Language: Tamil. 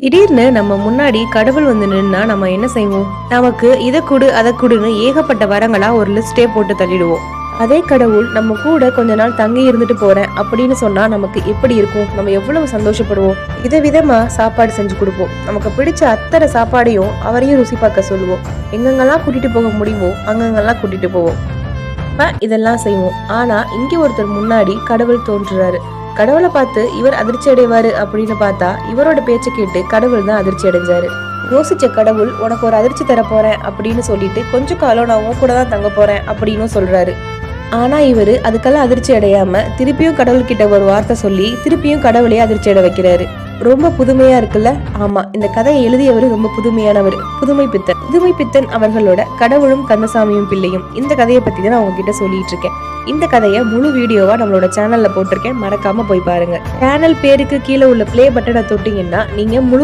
திடீர்னு நம்ம முன்னாடி கடவுள் வந்து நின்னா நம்ம என்ன செய்வோம்? நமக்கு இதை கொடு அதை கொடுன்னு ஏகப்பட்ட வரங்களா ஒரு லிஸ்டே போட்டு தள்ளிடுவோம். அதே கடவுள் நம்ம கூட கொஞ்ச நாள் தங்கி இருந்துட்டு போறேன் அப்படின்னு சொன்னா நமக்கு எப்படி இருக்கும்? நம்ம எவ்வளவு சந்தோஷப்படுவோம்? இதை விதமா சாப்பாடு செஞ்சு கொடுப்போம். நமக்கு பிடிச்ச அத்தனை சாப்பாடையும் அவரையும் ருசி பார்க்க சொல்லுவோம். எங்கெங்கெல்லாம் கூட்டிட்டு போக முடியுமோ அங்கங்கெல்லாம் கூட்டிட்டு போவோம். இதெல்லாம் செய்வோம். ஆனா இங்க ஒருத்தர் முன்னாடி கடவுள் தோன்றுறாரு. கடவுளை பார்த்து இவர் அதிர்ச்சி அடைவாரு அப்படின்னு பார்த்தா இவரோட பேச்சை கேட்டு கடவுள் தான் அதிர்ச்சி அடைஞ்சாரு. யோசிச்ச கடவுள் உனக்கு ஒரு அதிர்ச்சி தர போறேன் அப்படின்னு சொல்லிட்டு கொஞ்ச காலம் நான் உன் கூட தான் தங்க போறேன் அப்படின்னு சொல்றாரு. ஆனா இவரு அதுக்கெல்லாம் அதிர்ச்சி அடையாம திருப்பியும் கடவுள்கிட்ட ஒரு வார்த்தை சொல்லி திருப்பியும் கடவுளையே அதிர்ச்சி அடை வைக்கிறாரு. ரொம்ப புதுமையா இருக்குல்ல? ஆமா இந்த கதையை எழுதியவர் ரொம்ப புதுமையானவர். புதுமை பித்தன். புதுமை பித்தன் அவர்களோட கடவுளும் கந்தசாமியும் பிள்ளையும். இந்த கதையை பத்தி தான் நான் உங்ககிட்ட சொல்லிட்டு இருக்கேன். இந்த கதையை முழு வீடியோவா நம்மளோட சேனல்ல போட்டிருக்கேன். மறக்காம போய் பாருங்க. சேனல் பேருக்கு கீழே உள்ள பிளே பட்டனை தொட்டிங்கன்னா நீங்க முழு